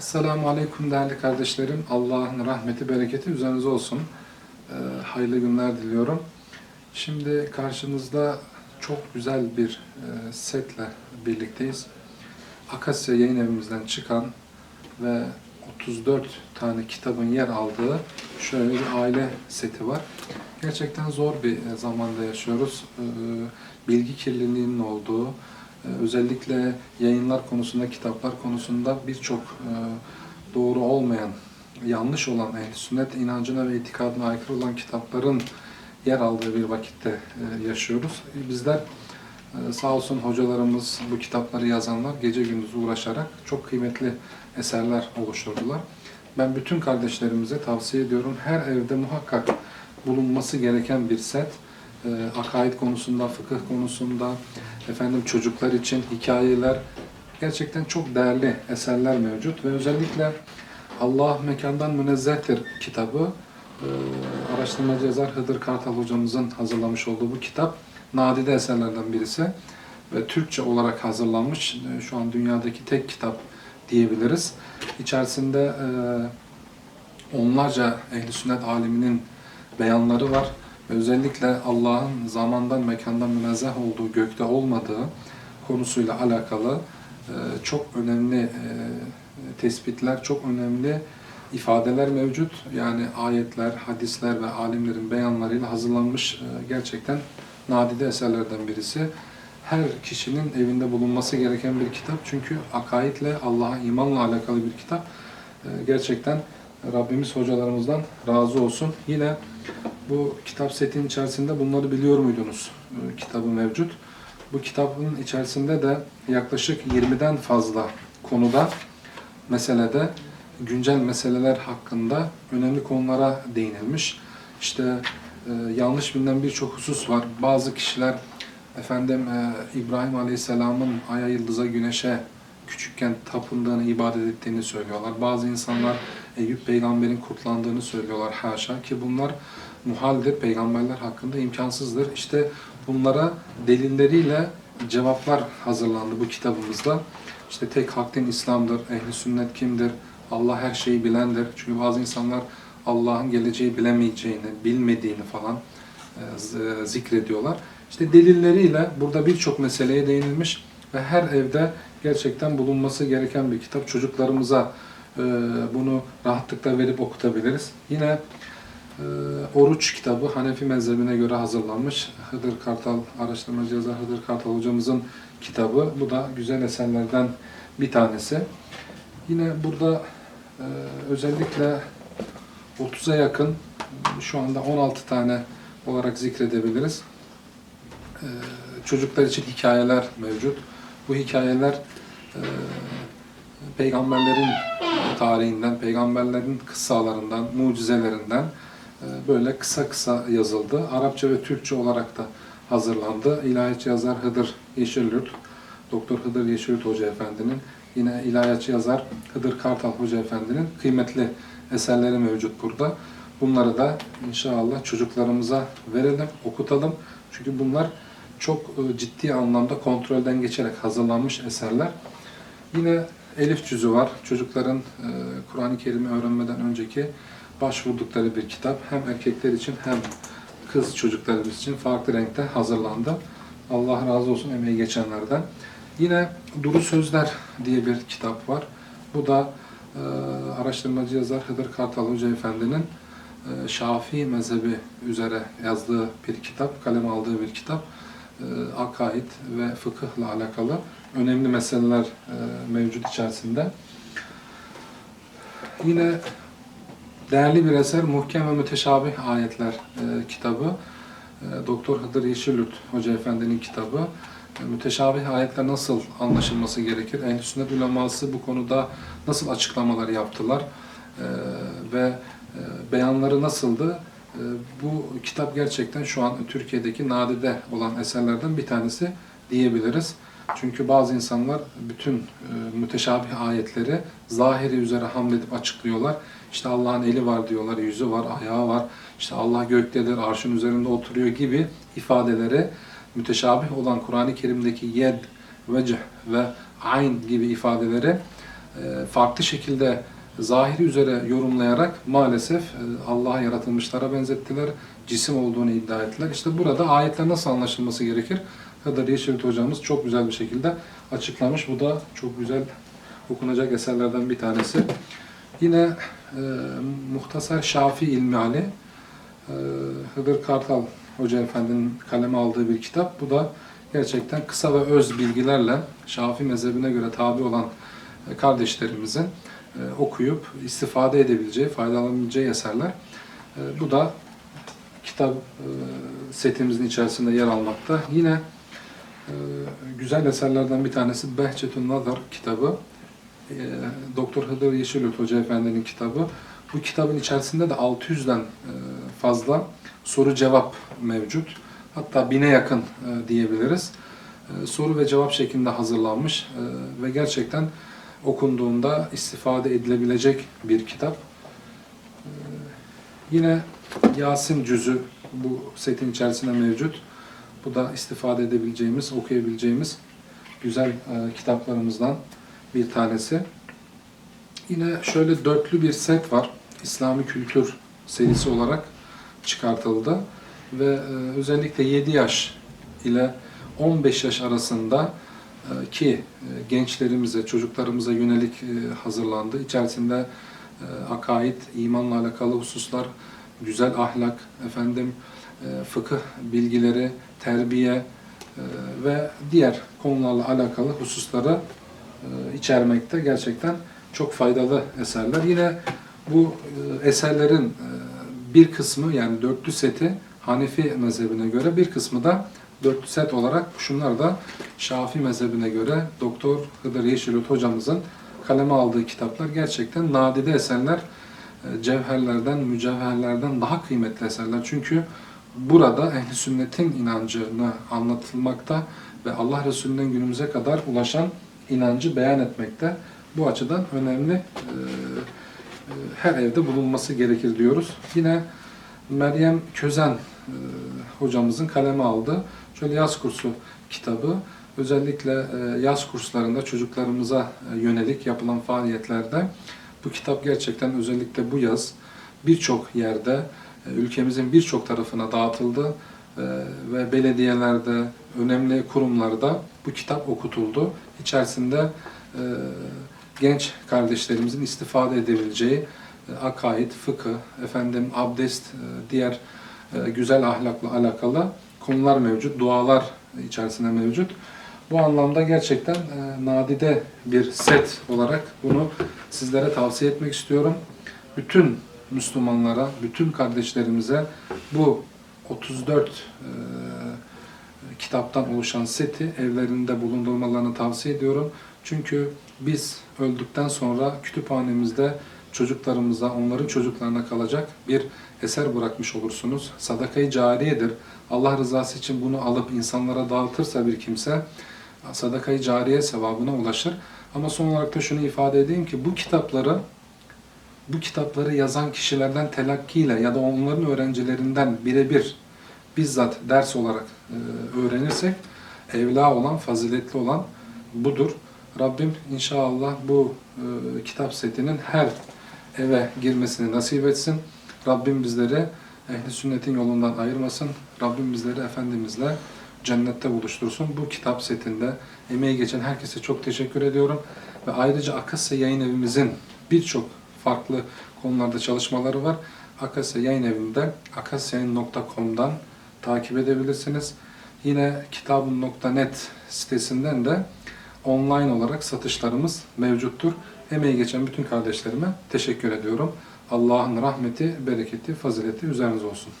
Esselamu Aleyküm değerli kardeşlerim. Allah'ın rahmeti, bereketi üzerinize olsun. Ee, hayırlı günler diliyorum. Şimdi karşınızda çok güzel bir e, setle birlikteyiz. Akasya yayın evimizden çıkan ve 34 tane kitabın yer aldığı şöyle bir aile seti var. Gerçekten zor bir e, zamanda yaşıyoruz. Ee, bilgi kirliliğinin olduğu, Özellikle yayınlar konusunda, kitaplar konusunda birçok e, doğru olmayan, yanlış olan, ehl sünnet inancına ve itikadına aykırı olan kitapların yer aldığı bir vakitte e, yaşıyoruz. Bizler e, sağ olsun hocalarımız, bu kitapları yazanlar gece gündüz uğraşarak çok kıymetli eserler oluşturdular. Ben bütün kardeşlerimize tavsiye ediyorum. Her evde muhakkak bulunması gereken bir set e, akaid konusunda, fıkıh konusunda, efendim çocuklar için hikayeler, gerçekten çok değerli eserler mevcut ve özellikle Allah mekandan münezzehtir kitabı, e, araştırmacı yazar Hıdır Kartal hocamızın hazırlamış olduğu bu kitap, nadide eserlerden birisi ve Türkçe olarak hazırlanmış, e, şu an dünyadaki tek kitap diyebiliriz. İçerisinde e, onlarca ehl sünnet aliminin beyanları var. Özellikle Allah'ın zamandan, mekandan münezzeh olduğu, gökte olmadığı konusuyla alakalı e, çok önemli e, tespitler, çok önemli ifadeler mevcut. Yani ayetler, hadisler ve alimlerin beyanlarıyla hazırlanmış e, gerçekten nadide eserlerden birisi. Her kişinin evinde bulunması gereken bir kitap. Çünkü akaidle, Allah'a imanla alakalı bir kitap. Gerçekten Rabbimiz hocalarımızdan razı olsun. Yine bu kitap setin içerisinde bunları biliyor muydunuz? E, kitabı mevcut. Bu kitabın içerisinde de yaklaşık 20'den fazla konuda, meselede, güncel meseleler hakkında önemli konulara değinilmiş. İşte e, yanlış bilinen birçok husus var. Bazı kişiler efendim e, İbrahim Aleyhisselam'ın aya, yıldıza, güneşe küçükken tapındığını, ibadet ettiğini söylüyorlar. Bazı insanlar Eyüp peygamberin kurtlandığını söylüyorlar haşa ki bunlar muhaldir, peygamberler hakkında imkansızdır. İşte bunlara delilleriyle cevaplar hazırlandı bu kitabımızda. İşte tek hak din İslam'dır, ehli sünnet kimdir, Allah her şeyi bilendir. Çünkü bazı insanlar Allah'ın geleceği bilemeyeceğini, bilmediğini falan e, zikrediyorlar. İşte delilleriyle burada birçok meseleye değinilmiş ve her evde gerçekten bulunması gereken bir kitap. Çocuklarımıza e, bunu rahatlıkla verip okutabiliriz. Yine Oruç kitabı Hanefi mezhebine göre hazırlanmış. Hıdır Kartal, araştırmacı yazar Hıdır Kartal hocamızın kitabı. Bu da güzel eserlerden bir tanesi. Yine burada e, özellikle 30'a yakın, şu anda 16 tane olarak zikredebiliriz. E, çocuklar için hikayeler mevcut. Bu hikayeler e, peygamberlerin tarihinden, peygamberlerin kıssalarından, mucizelerinden böyle kısa kısa yazıldı. Arapça ve Türkçe olarak da hazırlandı. İlahiyatçı yazar Hıdır Yeşilyurt, Doktor Hıdır Yeşilyurt Hoca Efendi'nin, yine ilahiyatçı yazar Hıdır Kartal Hoca Efendi'nin kıymetli eserleri mevcut burada. Bunları da inşallah çocuklarımıza verelim, okutalım. Çünkü bunlar çok e, ciddi anlamda kontrolden geçerek hazırlanmış eserler. Yine Elif cüzü var. Çocukların e, Kur'an-ı Kerim'i öğrenmeden önceki başvurdukları bir kitap. Hem erkekler için hem kız çocuklarımız için farklı renkte hazırlandı. Allah razı olsun emeği geçenlerden. Yine Duru Sözler diye bir kitap var. Bu da e, araştırmacı yazar Hıdır Kartal Hoca Efendi'nin e, Şafii mezhebi üzere yazdığı bir kitap, kaleme aldığı bir kitap. E, akaid ve fıkıhla alakalı önemli meseleler e, mevcut içerisinde. Yine değerli bir eser Muhkem ve Müteşabih Ayetler e, kitabı. E, Doktor Hıdır Yeşilyurt Hoca Efendi'nin kitabı. E, müteşabih ayetler nasıl anlaşılması gerekir? Ehl-i Sünnet uleması bu konuda nasıl açıklamalar yaptılar? E, ve e, beyanları nasıldı? E, bu kitap gerçekten şu an Türkiye'deki nadide olan eserlerden bir tanesi diyebiliriz. Çünkü bazı insanlar bütün e, müteşabih ayetleri zahiri üzere hamledip açıklıyorlar. İşte Allah'ın eli var diyorlar, yüzü var, ayağı var. İşte Allah göktedir, arşın üzerinde oturuyor gibi ifadeleri müteşabih olan Kur'an-ı Kerim'deki yed, vecih ve ayn gibi ifadeleri e, farklı şekilde zahiri üzere yorumlayarak maalesef e, Allah'a yaratılmışlara benzettiler, cisim olduğunu iddia ettiler. İşte burada ayetler nasıl anlaşılması gerekir? Hıdır Yeşilit hocamız çok güzel bir şekilde açıklamış. Bu da çok güzel okunacak eserlerden bir tanesi. Yine e, Muhtasar Şafi İlmihali e, Hıdır Kartal Hoca Efendi'nin kaleme aldığı bir kitap. Bu da gerçekten kısa ve öz bilgilerle Şafi mezhebine göre tabi olan e, kardeşlerimizin e, okuyup istifade edebileceği, faydalanabileceği eserler. E, bu da kitap setimizin içerisinde yer almakta. Yine güzel eserlerden bir tanesi Behçetün Nazar kitabı. E, Doktor Hıdır Yeşilyurt Hoca Efendi'nin kitabı. Bu kitabın içerisinde de 600'den e, fazla soru cevap mevcut. Hatta bine yakın e, diyebiliriz. E, Soru ve cevap şeklinde hazırlanmış ve gerçekten okunduğunda istifade edilebilecek bir kitap. Yine Yasin cüzü bu setin içerisinde mevcut. Bu da istifade edebileceğimiz, okuyabileceğimiz güzel e, kitaplarımızdan bir tanesi. Yine şöyle dörtlü bir set var. İslami kültür serisi olarak çıkartıldı. Ve e, özellikle 7 yaş ile 15 yaş arasında e, ki e, gençlerimize, çocuklarımıza yönelik e, hazırlandı. İçerisinde e, akaid, imanla alakalı hususlar, güzel ahlak, efendim fıkıh bilgileri, terbiye e, ve diğer konularla alakalı hususları e, içermekte. Gerçekten çok faydalı eserler. Yine bu e, eserlerin e, bir kısmı yani dörtlü seti Hanefi mezhebine göre bir kısmı da dörtlü set olarak şunlar da Şafi mezhebine göre Doktor Hıdır Yeşilut hocamızın kaleme aldığı kitaplar gerçekten nadide eserler, e, cevherlerden, mücevherlerden daha kıymetli eserler. Çünkü burada ehli sünnetin inancını anlatılmakta ve Allah Resulü'nün günümüze kadar ulaşan inancı beyan etmekte. Bu açıdan önemli e, e, her evde bulunması gerekir diyoruz. Yine Meryem Közen e, hocamızın kaleme aldığı şöyle yaz kursu kitabı özellikle e, yaz kurslarında çocuklarımıza e, yönelik yapılan faaliyetlerde bu kitap gerçekten özellikle bu yaz birçok yerde ülkemizin birçok tarafına dağıtıldı e, ve belediyelerde, önemli kurumlarda bu kitap okutuldu. İçerisinde e, genç kardeşlerimizin istifade edebileceği e, akaid, fıkıh, efendim abdest, e, diğer e, güzel ahlakla alakalı konular mevcut, dualar içerisinde mevcut. Bu anlamda gerçekten nadide bir set olarak bunu sizlere tavsiye etmek istiyorum. Bütün Müslümanlara, bütün kardeşlerimize bu 34 e, kitaptan oluşan seti evlerinde bulundurmalarını tavsiye ediyorum. Çünkü biz öldükten sonra kütüphanemizde çocuklarımıza, onların çocuklarına kalacak bir eser bırakmış olursunuz. Sadakayı cariyedir. Allah rızası için bunu alıp insanlara dağıtırsa bir kimse sadakayı cariye sevabına ulaşır. Ama son olarak da şunu ifade edeyim ki bu kitapları bu kitapları yazan kişilerden telakkiyle ya da onların öğrencilerinden birebir bizzat ders olarak e, öğrenirsek evla olan, faziletli olan budur. Rabbim inşallah bu e, kitap setinin her eve girmesini nasip etsin. Rabbim bizleri ehli sünnetin yolundan ayırmasın. Rabbim bizleri Efendimizle cennette buluştursun. Bu kitap setinde emeği geçen herkese çok teşekkür ediyorum. Ve ayrıca Akasya Yayın Evimizin birçok farklı konularda çalışmaları var. Akasya Yayın Evi'nde akasyayın.com'dan takip edebilirsiniz. Yine kitabın.net sitesinden de online olarak satışlarımız mevcuttur. Emeği geçen bütün kardeşlerime teşekkür ediyorum. Allah'ın rahmeti, bereketi, fazileti üzerinize olsun.